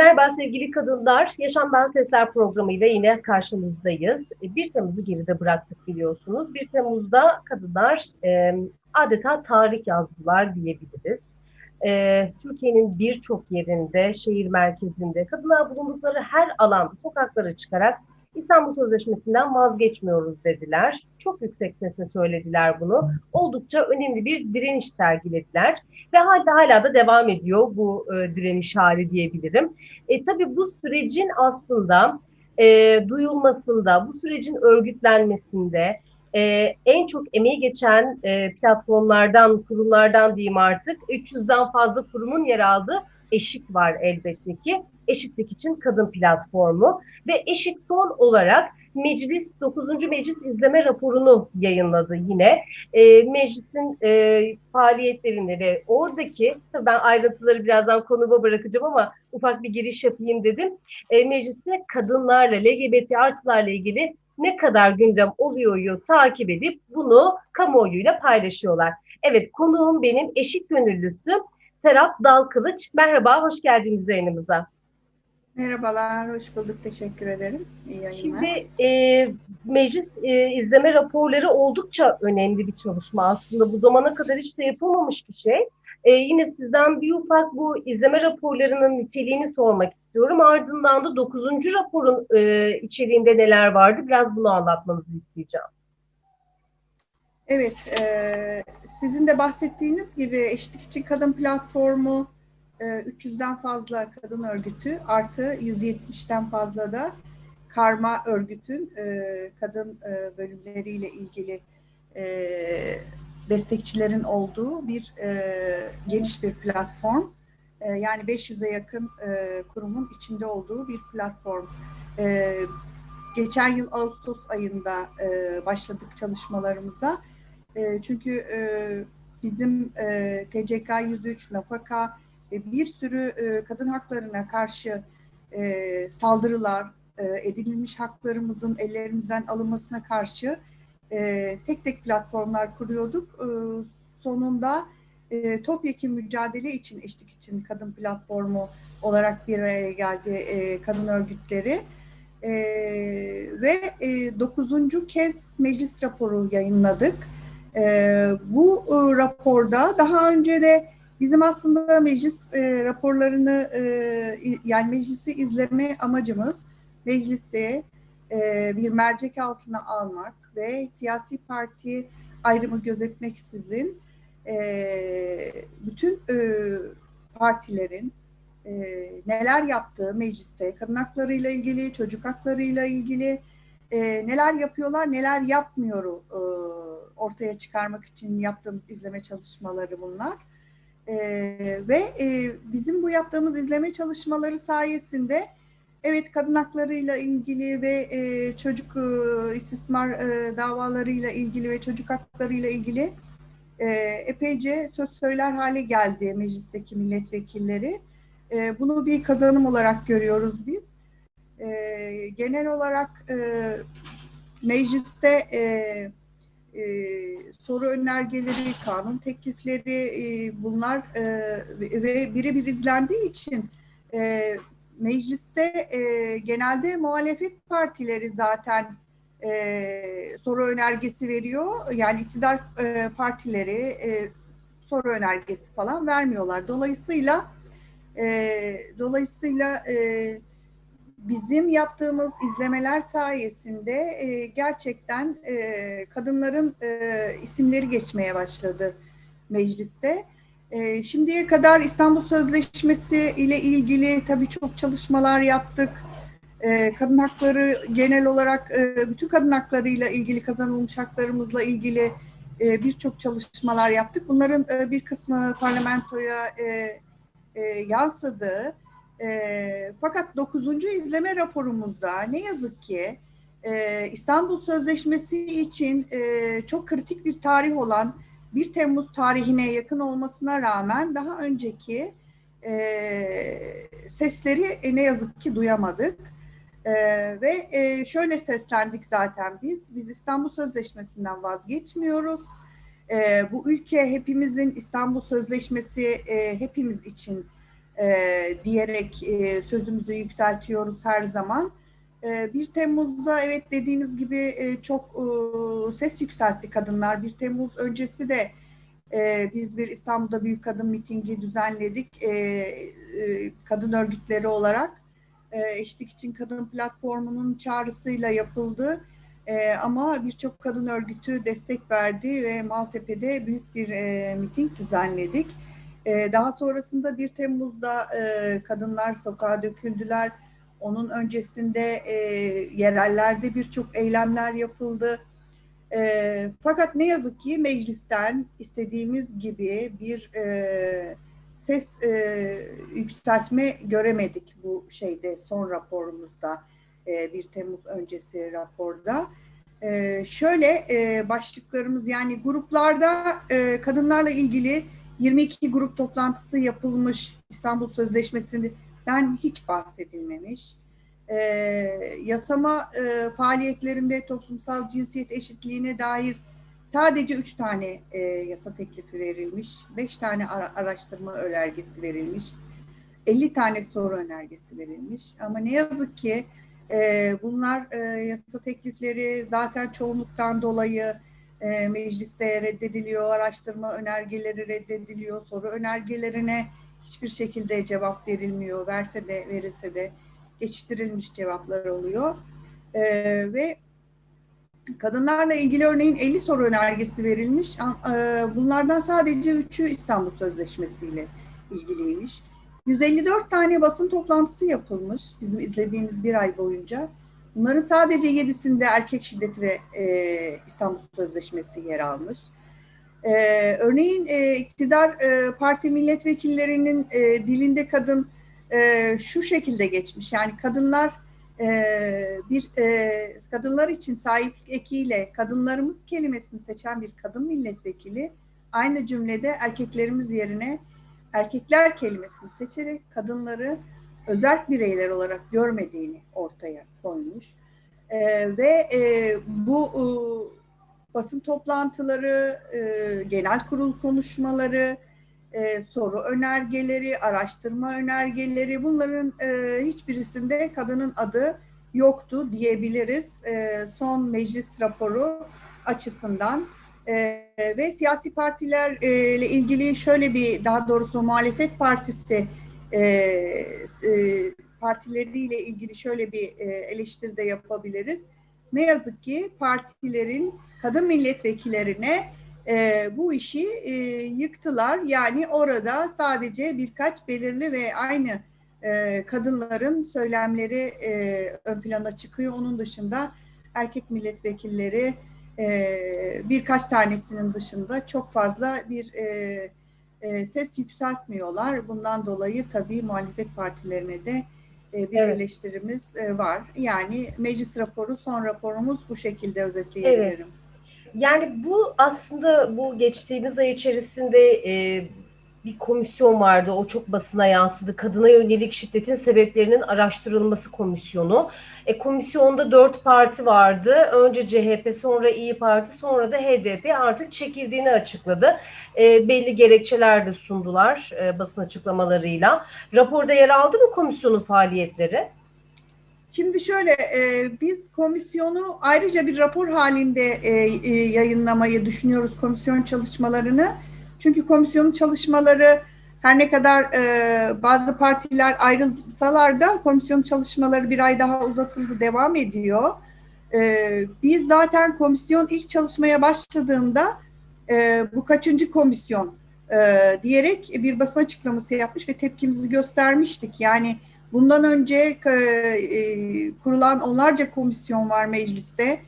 Merhaba sevgili kadınlar. Yaşam Ben Sesler programıyla yine karşınızdayız. E, 1 Temmuz'u geride bıraktık biliyorsunuz. 1 Temmuz'da kadınlar e, adeta tarih yazdılar diyebiliriz. E, Türkiye'nin birçok yerinde, şehir merkezinde kadınlar bulundukları her alanda sokaklara çıkarak İstanbul Sözleşmesi'nden vazgeçmiyoruz dediler. Çok yüksek sesle söylediler bunu. Oldukça önemli bir direniş sergilediler. Ve hala hala da devam ediyor bu e, direniş hali diyebilirim. E, tabii bu sürecin aslında e, duyulmasında, bu sürecin örgütlenmesinde e, en çok emeği geçen e, platformlardan, kurumlardan diyeyim artık 300'den fazla kurumun yer aldığı Eşik var elbette ki. Eşitlik için Kadın Platformu ve Eşik son olarak Meclis 9. Meclis izleme raporunu yayınladı yine. E, meclisin e, faaliyetlerini ve oradaki, tabii ben ayrıntıları birazdan konuma bırakacağım ama ufak bir giriş yapayım dedim. E, mecliste kadınlarla, LGBT artılarla ilgili ne kadar gündem oluyor takip edip bunu kamuoyuyla paylaşıyorlar. Evet konuğum benim eşit gönüllüsü Serap Dalkılıç. Merhaba, hoş geldiniz yayınımıza. Merhabalar, hoş bulduk. Teşekkür ederim. İyi yayınlar. Şimdi e, meclis e, izleme raporları oldukça önemli bir çalışma aslında. Bu zamana kadar hiç de yapılmamış bir şey. E, yine sizden bir ufak bu izleme raporlarının niteliğini sormak istiyorum. Ardından da 9. raporun e, içeriğinde neler vardı? Biraz bunu anlatmanızı isteyeceğim. Evet, e, sizin de bahsettiğiniz gibi Eşitlik için Kadın Platformu e, 300'den fazla kadın örgütü artı 170'ten fazla da karma örgütün e, kadın e, bölümleriyle ilgili e, destekçilerin olduğu bir e, geniş bir platform. E, yani 500'e yakın e, kurumun içinde olduğu bir platform. E, geçen yıl Ağustos ayında e, başladık çalışmalarımıza. E, çünkü e, bizim e, TCK 103, Nafaka bir sürü e, kadın haklarına karşı e, saldırılar, e, edinilmiş haklarımızın ellerimizden alınmasına karşı e, tek tek platformlar kuruyorduk. Sonunda e, topyekun mücadele için, eşlik için kadın platformu olarak bir araya geldi kadın örgütleri. E, ve e, dokuzuncu kez meclis raporu yayınladık. E, bu e, raporda daha önce de bizim aslında meclis e, raporlarını e, yani meclisi izleme amacımız meclisi e, bir mercek altına almak ve siyasi parti ayrımı gözetmeksizin e, bütün e, partilerin e, neler yaptığı mecliste kadın haklarıyla ilgili, çocuk haklarıyla ilgili e, neler yapıyorlar, neler yapmıyor e, ortaya çıkarmak için yaptığımız izleme çalışmaları bunlar. E, ve e, bizim bu yaptığımız izleme çalışmaları sayesinde evet kadın haklarıyla ilgili ve e, çocuk e, istismar e, davalarıyla ilgili ve çocuk haklarıyla ilgili e, epeyce söz söyler hale geldi meclisteki milletvekilleri. E, bunu bir kazanım olarak görüyoruz biz. E, genel olarak e, mecliste e, e, soru önergeleri, kanun teklifleri e, bunlar e, ve birebir izlendiği için e, mecliste e, genelde muhalefet partileri zaten e, soru önergesi veriyor. Yani iktidar e, partileri e, soru önergesi falan vermiyorlar. Dolayısıyla E, dolayısıyla e, bizim yaptığımız izlemeler sayesinde e, gerçekten e, kadınların e, isimleri geçmeye başladı mecliste. E, şimdiye kadar İstanbul Sözleşmesi ile ilgili tabii çok çalışmalar yaptık. E, kadın hakları genel olarak e, bütün kadın haklarıyla ilgili kazanılmış haklarımızla ilgili e, birçok çalışmalar yaptık. Bunların e, bir kısmı parlamentoya e, e, yansıdı. E, fakat 9. izleme raporumuzda ne yazık ki e, İstanbul Sözleşmesi için e, çok kritik bir tarih olan 1 Temmuz tarihine yakın olmasına rağmen daha önceki e, sesleri e, ne yazık ki duyamadık. E, ve e, şöyle seslendik zaten biz. Biz İstanbul Sözleşmesi'nden vazgeçmiyoruz. E, bu ülke hepimizin İstanbul Sözleşmesi e, hepimiz için e, diyerek e, sözümüzü yükseltiyoruz her zaman. E, 1 Temmuz'da evet dediğiniz gibi e, çok e, ses yükseltti kadınlar. 1 Temmuz öncesi de e, biz bir İstanbul'da Büyük Kadın Mitingi düzenledik. E, e, kadın örgütleri olarak e, Eşlik için Kadın Platformu'nun çağrısıyla yapıldı. E, ama birçok kadın örgütü destek verdi ve Maltepe'de büyük bir e, miting düzenledik. E, daha sonrasında 1 Temmuz'da e, kadınlar sokağa döküldüler. Onun öncesinde e, yerellerde birçok eylemler yapıldı. E, fakat ne yazık ki meclisten istediğimiz gibi bir e, ses e, yükseltme göremedik bu şeyde son raporumuzda. e, 1 Temmuz öncesi raporda. E, şöyle e, başlıklarımız yani gruplarda e, kadınlarla ilgili 22 grup toplantısı yapılmış İstanbul Sözleşmesi'nden hiç bahsedilmemiş. E, yasama e, faaliyetlerinde toplumsal cinsiyet eşitliğine dair sadece 3 tane e, yasa teklifi verilmiş, 5 tane ara- araştırma önergesi verilmiş, 50 tane soru önergesi verilmiş. Ama ne yazık ki e, bunlar e, yasa teklifleri zaten çoğunluktan dolayı e, mecliste reddediliyor, araştırma önergeleri reddediliyor, soru önergelerine hiçbir şekilde cevap verilmiyor. Verse de verilse de geçiştirilmiş cevaplar oluyor. E, ve kadınlarla ilgili örneğin 50 soru önergesi verilmiş. E, Bunlardan sadece 3'ü İstanbul Sözleşmesi ile ilgiliymiş. 154 tane basın toplantısı yapılmış bizim izlediğimiz bir ay boyunca. Bunların sadece yedisinde erkek şiddeti ve e, İstanbul Sözleşmesi yer almış. E, örneğin e, iktidar e, parti milletvekillerinin e, dilinde kadın e, şu şekilde geçmiş. Yani kadınlar e, bir e, kadınlar için sahiplik ekiyle kadınlarımız kelimesini seçen bir kadın milletvekili aynı cümlede erkeklerimiz yerine erkekler kelimesini seçerek kadınları özel bireyler olarak görmediğini ortaya koymuş. Ee, ve e, bu e, basın toplantıları, e, genel kurul konuşmaları, e, soru önergeleri, araştırma önergeleri bunların e, hiçbirisinde kadının adı yoktu diyebiliriz. E, son meclis raporu açısından. E, ve siyasi partilerle ilgili şöyle bir daha doğrusu muhalefet partisi e, e, partileriyle ilgili şöyle bir e, eleştiri de yapabiliriz. Ne yazık ki partilerin kadın milletvekillerine e, bu işi e, yıktılar. Yani orada sadece birkaç belirli ve aynı e, kadınların söylemleri e, ön plana çıkıyor. Onun dışında erkek milletvekilleri e, birkaç tanesinin dışında çok fazla bir e, e, ses yükseltmiyorlar. Bundan dolayı tabii muhalefet partilerine de e, bir Evet. eleştirimiz e, var. Yani meclis raporu, son raporumuz bu şekilde özetleyebilirim. Yani bu aslında bu geçtiğimiz ay içerisinde e, bir komisyon vardı. O çok basına yansıdı. Kadına yönelik şiddetin sebeplerinin araştırılması komisyonu. E, komisyonda dört parti vardı. Önce CHP, sonra İyi Parti, sonra da HDP artık çekildiğini açıkladı. E, belli gerekçeler de sundular e, basın açıklamalarıyla. Raporda yer aldı mı komisyonun faaliyetleri? Şimdi şöyle, e, biz komisyonu ayrıca bir rapor halinde e, e, yayınlamayı düşünüyoruz komisyon çalışmalarını. Çünkü komisyonun çalışmaları her ne kadar e, bazı partiler ayrılsalar da komisyon çalışmaları bir ay daha uzatıldı, devam ediyor. E, biz zaten komisyon ilk çalışmaya başladığında e, bu kaçıncı komisyon e, diyerek bir basın açıklaması yapmış ve tepkimizi göstermiştik. Yani bundan önce e, e, kurulan onlarca komisyon var mecliste.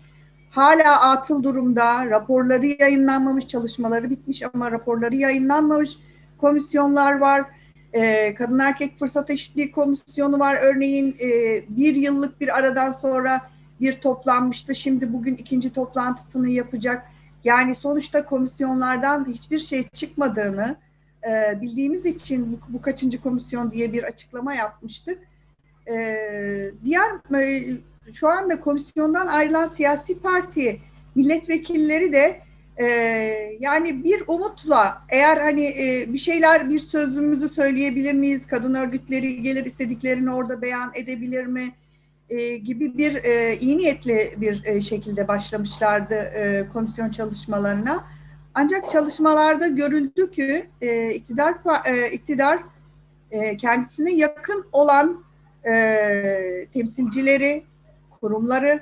Hala atıl durumda, raporları yayınlanmamış, çalışmaları bitmiş ama raporları yayınlanmamış komisyonlar var. E, Kadın Erkek Fırsat Eşitliği Komisyonu var. Örneğin e, bir yıllık bir aradan sonra bir toplanmıştı. Şimdi bugün ikinci toplantısını yapacak. Yani sonuçta komisyonlardan hiçbir şey çıkmadığını e, bildiğimiz için bu, bu kaçıncı komisyon diye bir açıklama yapmıştık. E, diğer e, şu anda komisyondan ayrılan siyasi parti milletvekilleri de e, yani bir umutla eğer hani e, bir şeyler bir sözümüzü söyleyebilir miyiz? Kadın örgütleri gelir istediklerini orada beyan edebilir mi? E, gibi bir e, iyi niyetli bir e, şekilde başlamışlardı e, komisyon çalışmalarına. Ancak çalışmalarda görüldü ki e, iktidar e, iktidar e, kendisine yakın olan e, temsilcileri, kurumları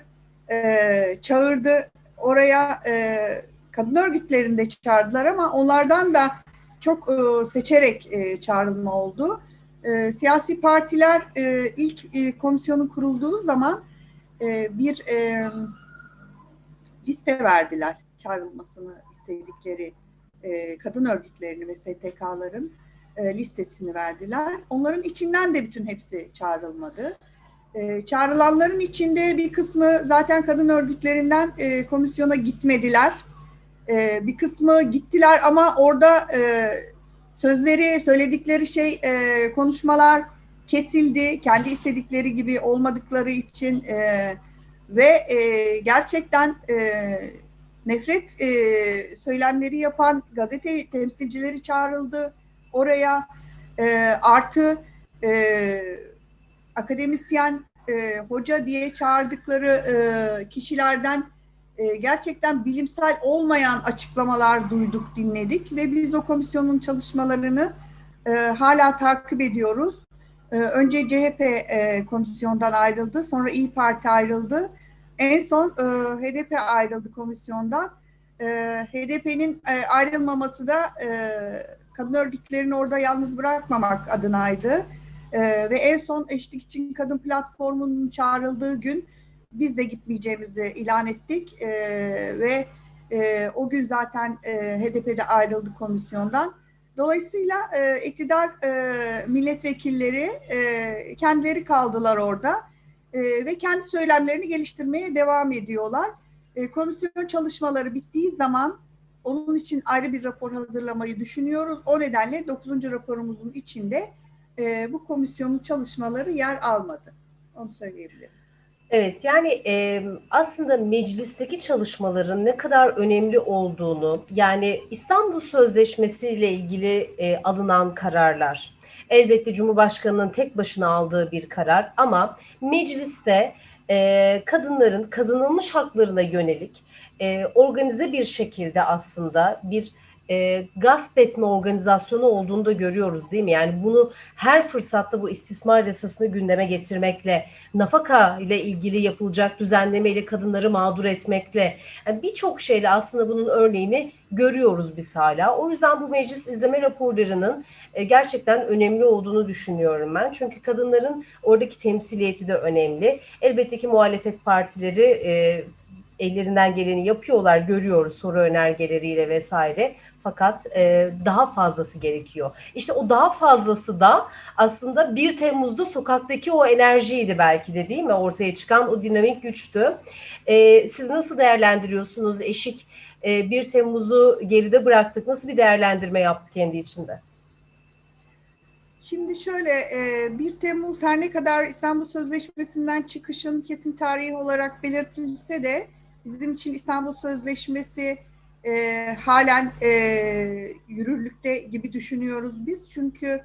e, çağırdı. Oraya e, kadın örgütlerini de çağırdılar ama onlardan da çok e, seçerek e, çağrılma oldu. E, siyasi partiler e, ilk e, komisyonun kurulduğu zaman e, bir e, liste verdiler çağrılmasını istedikleri e, kadın örgütlerini ve STK'ların e, listesini verdiler. Onların içinden de bütün hepsi çağrılmadı. E, çağrılanların içinde bir kısmı zaten kadın örgütlerinden e, komisyona gitmediler. E, bir kısmı gittiler ama orada e, sözleri, söyledikleri şey, e, konuşmalar kesildi. Kendi istedikleri gibi olmadıkları için ve gerçekten nefret söylemleri yapan gazete temsilcileri çağrıldı oraya. Artı akademisyen, e, hoca diye çağırdıkları e, kişilerden e, gerçekten bilimsel olmayan açıklamalar duyduk, dinledik ve biz o komisyonun çalışmalarını e, hala takip ediyoruz. E, önce CHP e, komisyondan ayrıldı, sonra İyi Parti ayrıldı. En son e, HDP ayrıldı komisyondan. E, HDP'nin e, ayrılmaması da e, kadın örgütlerini orada yalnız bırakmamak adınaydı. E, ve en son Eşlik için Kadın Platformu'nun çağrıldığı gün biz de gitmeyeceğimizi ilan ettik e, ve e, o gün zaten e, HDP'de ayrıldı komisyondan. Dolayısıyla e, iktidar e, milletvekilleri e, kendileri kaldılar orada e, ve kendi söylemlerini geliştirmeye devam ediyorlar. E, komisyon çalışmaları bittiği zaman onun için ayrı bir rapor hazırlamayı düşünüyoruz. O nedenle 9. raporumuzun içinde e, bu komisyonun çalışmaları yer almadı. Onu söyleyebilirim. Evet yani e, aslında meclisteki çalışmaların ne kadar önemli olduğunu yani İstanbul Sözleşmesi ile ilgili e, alınan kararlar elbette Cumhurbaşkanı'nın tek başına aldığı bir karar ama mecliste e, kadınların kazanılmış haklarına yönelik e, organize bir şekilde aslında bir e, gasp etme organizasyonu olduğunu da görüyoruz değil mi? Yani bunu her fırsatta bu istismar yasasını gündeme getirmekle, nafaka ile ilgili yapılacak düzenleme ile kadınları mağdur etmekle, yani birçok şeyle aslında bunun örneğini görüyoruz biz hala. O yüzden bu meclis izleme raporlarının e, gerçekten önemli olduğunu düşünüyorum ben. Çünkü kadınların oradaki temsiliyeti de önemli. Elbette ki muhalefet partileri e, ellerinden geleni yapıyorlar, görüyoruz soru önergeleriyle vesaire. Fakat e, daha fazlası gerekiyor. İşte o daha fazlası da aslında 1 Temmuz'da sokaktaki o enerjiydi belki de değil mi? Ortaya çıkan o dinamik güçtü. E, siz nasıl değerlendiriyorsunuz Eşik? E, 1 Temmuz'u geride bıraktık. Nasıl bir değerlendirme yaptı kendi içinde? Şimdi şöyle 1 Temmuz her ne kadar İstanbul Sözleşmesi'nden çıkışın kesin tarihi olarak belirtilse de bizim için İstanbul Sözleşmesi e, halen e, yürürlükte gibi düşünüyoruz biz. Çünkü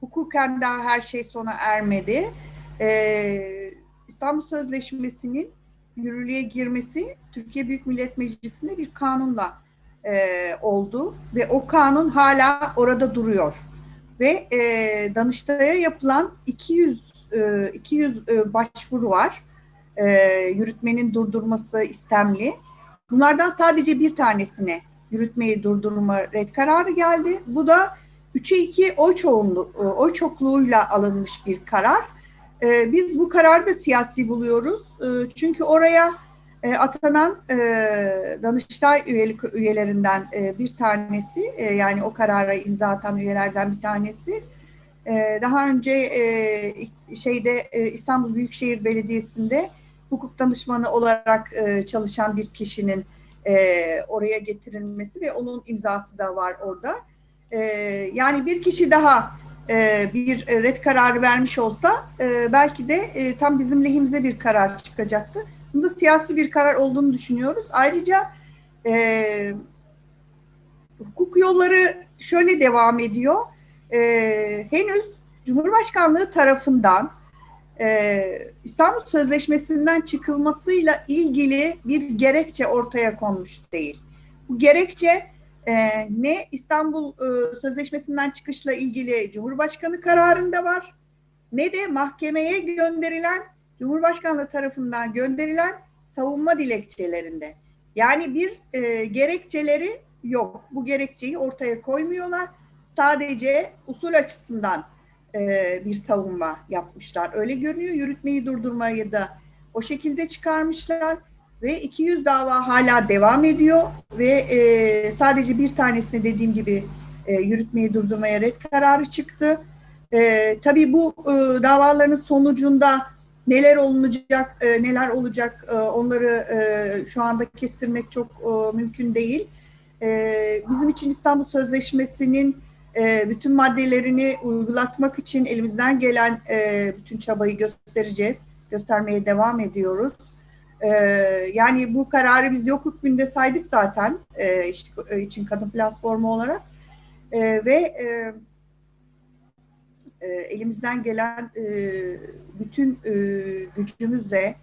hukuken daha her şey sona ermedi. E, İstanbul Sözleşmesi'nin yürürlüğe girmesi Türkiye Büyük Millet Meclisi'nde bir kanunla e, oldu ve o kanun hala orada duruyor. ve e, Danıştay'a yapılan 200 e, 200 e, başvuru var. E, yürütmenin durdurması istemli. Bunlardan sadece bir tanesine yürütmeyi durdurma red kararı geldi. Bu da 3'e 2 oy, çoğunluğu, e, oy çokluğuyla alınmış bir karar. E, biz bu kararı da siyasi buluyoruz. E, çünkü oraya atanan Danıştay üyelik, üyelerinden bir tanesi, yani o karara imza atan üyelerden bir tanesi, daha önce şeyde İstanbul Büyükşehir Belediyesi'nde hukuk danışmanı olarak e, çalışan bir kişinin e, oraya getirilmesi ve onun imzası da var orada. E, yani bir kişi daha e, bir red kararı vermiş olsa e, belki de e, tam bizim lehimize bir karar çıkacaktı. Bunda siyasi bir karar olduğunu düşünüyoruz. Ayrıca e, hukuk yolları şöyle devam ediyor. E, henüz Cumhurbaşkanlığı tarafından e, İstanbul Sözleşmesi'nden çıkılmasıyla ilgili bir gerekçe ortaya konmuş değil. Bu gerekçe e, ne İstanbul e, Sözleşmesi'nden çıkışla ilgili Cumhurbaşkanı kararında var ne de mahkemeye gönderilen Cumhurbaşkanlığı tarafından gönderilen savunma dilekçelerinde. Yani bir e, gerekçeleri yok. Bu gerekçeyi ortaya koymuyorlar. Sadece usul açısından e, bir savunma yapmışlar. Öyle görünüyor. Yürütmeyi durdurmayı da o şekilde çıkarmışlar ve 200 dava hala devam ediyor ve e, sadece bir tanesine dediğim gibi e, yürütmeyi durdurmaya red kararı çıktı. Tabii bu davaların sonucunda neler olacak, e, neler olacak onları şu anda kestirmek çok mümkün değil. Bizim için İstanbul Sözleşmesi'nin e, bütün maddelerini uygulatmak için elimizden gelen e, bütün çabayı göstereceğiz, göstermeye devam ediyoruz. E, yani bu kararı biz de hukuk günde saydık zaten işte, için kadın platformu olarak ve elimizden gelen bütün gücümüzle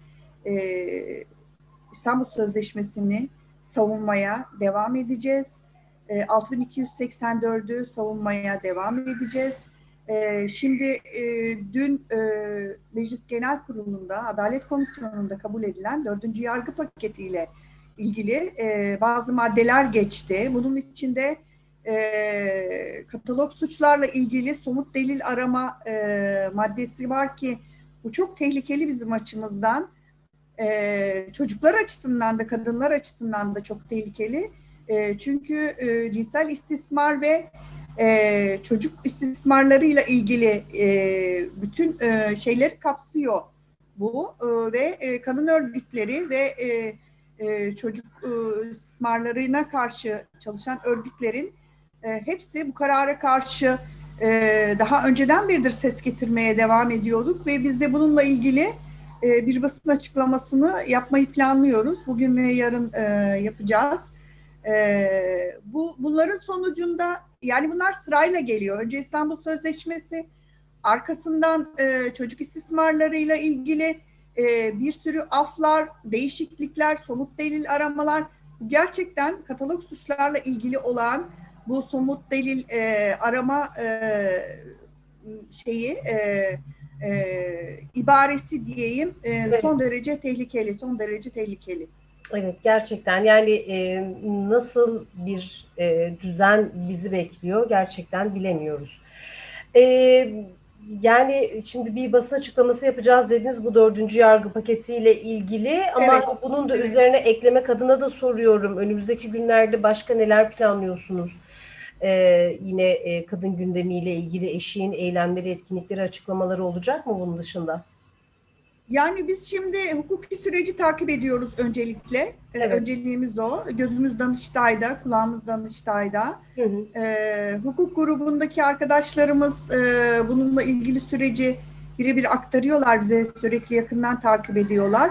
İstanbul Sözleşmesi'ni savunmaya devam edeceğiz. E, 6284'ü savunmaya devam edeceğiz. E, şimdi e, dün e, Meclis Genel Kurulu'nda, Adalet Komisyonu'nda kabul edilen dördüncü yargı paketiyle ilgili e, bazı maddeler geçti. Bunun içinde katalog suçlarla ilgili somut delil arama maddesi var ki bu çok tehlikeli bizim açımızdan. E, çocuklar açısından da kadınlar açısından da çok tehlikeli. E, çünkü e, cinsel istismar ve e, çocuk istismarlarıyla ilgili e, bütün e, şeyleri kapsıyor bu e, ve kadın örgütleri ve çocuk istismarlarına karşı çalışan örgütlerin hepsi bu karara karşı daha önceden beridir ses getirmeye devam ediyorduk ve biz de bununla ilgili bir basın açıklamasını yapmayı planlıyoruz. Bugün ve yarın yapacağız. E, bu bunların sonucunda yani bunlar sırayla geliyor. Önce İstanbul Sözleşmesi, arkasından e, çocuk istismarlarıyla ilgili e, bir sürü aflar, değişiklikler, somut delil aramalar. Gerçekten katalog suçlarla ilgili olan bu somut delil e, arama e, şeyi e, e, ibaresi diyeyim e, Evet. son derece tehlikeli, son derece tehlikeli. Evet gerçekten yani e, nasıl bir e, düzen bizi bekliyor gerçekten bilemiyoruz. E, yani şimdi bir basın açıklaması yapacağız dediniz bu dördüncü yargı paketiyle ilgili ama Evet, bunun da evet. üzerine eklemek adına da soruyorum. Önümüzdeki günlerde başka neler planlıyorsunuz? E, yine e, kadın gündemiyle ilgili eşiğin eylemleri, etkinlikleri, açıklamaları olacak mı bunun dışında? Yani biz şimdi hukuki süreci takip ediyoruz öncelikle. Ee, Evet. Önceliğimiz o. Gözümüz Danıştay'da, kulağımız Danıştay'da. Hı hı. Ee, hukuk grubundaki arkadaşlarımız e, bununla ilgili süreci birebir aktarıyorlar bize sürekli yakından takip ediyorlar.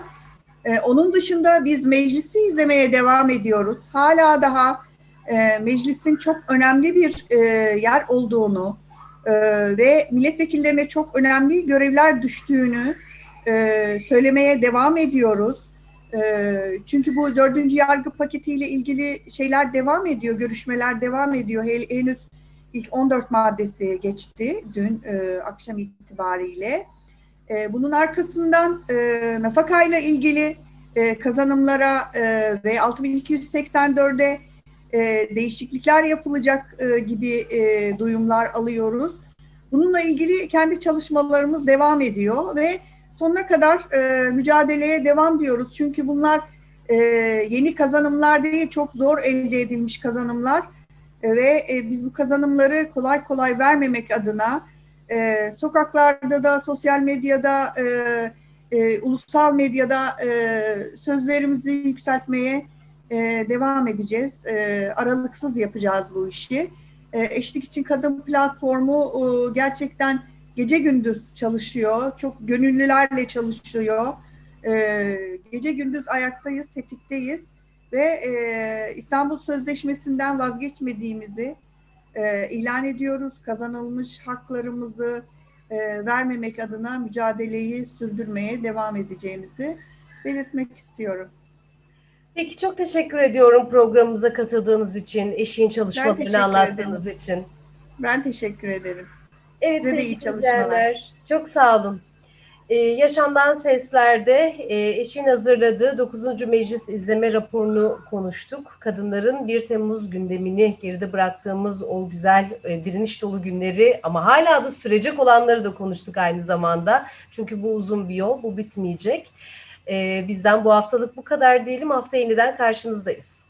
Ee, onun dışında biz meclisi izlemeye devam ediyoruz. Hala daha e, meclisin çok önemli bir e, yer olduğunu e, ve milletvekillerine çok önemli görevler düştüğünü e, söylemeye devam ediyoruz. E, çünkü bu dördüncü yargı paketiyle ilgili şeyler devam ediyor, görüşmeler devam ediyor. He- henüz ilk 14 maddesi geçti dün e, akşam itibariyle. E, bunun arkasından e, nafakayla ilgili e, kazanımlara e, ve 6284'e e, değişiklikler yapılacak e, gibi e, duyumlar alıyoruz. Bununla ilgili kendi çalışmalarımız devam ediyor ve sonuna kadar e, mücadeleye devam diyoruz. Çünkü bunlar e, yeni kazanımlar değil, çok zor elde edilmiş kazanımlar E, ve e, biz bu kazanımları kolay kolay vermemek adına e, sokaklarda da, sosyal medyada, e, e, ulusal medyada e, sözlerimizi yükseltmeye e, devam edeceğiz. E, aralıksız yapacağız bu işi. E, Eşlik için Kadın platformu e, gerçekten gece gündüz çalışıyor. Çok gönüllülerle çalışıyor. E, gece gündüz ayaktayız, tetikteyiz ve e, İstanbul Sözleşmesi'nden vazgeçmediğimizi e, ilan ediyoruz. Kazanılmış haklarımızı e, vermemek adına mücadeleyi sürdürmeye devam edeceğimizi belirtmek istiyorum. Peki çok teşekkür ediyorum programımıza katıldığınız için, teşekkür çalışmalarını anlattığınız için. Ben teşekkür ederim. Evet Size de iyi çalışmalar. izleyenler, Çok sağ olun. Ee, Yaşamdan Sesler'de e, eşin hazırladığı 9. Meclis izleme raporunu konuştuk. Kadınların 1 Temmuz gündemini geride bıraktığımız o güzel e, direniş dolu günleri ama hala da sürecek olanları da konuştuk aynı zamanda. Çünkü bu uzun bir yol, bu bitmeyecek. Ee, bizden bu haftalık bu kadar diyelim. Hafta yeniden karşınızdayız.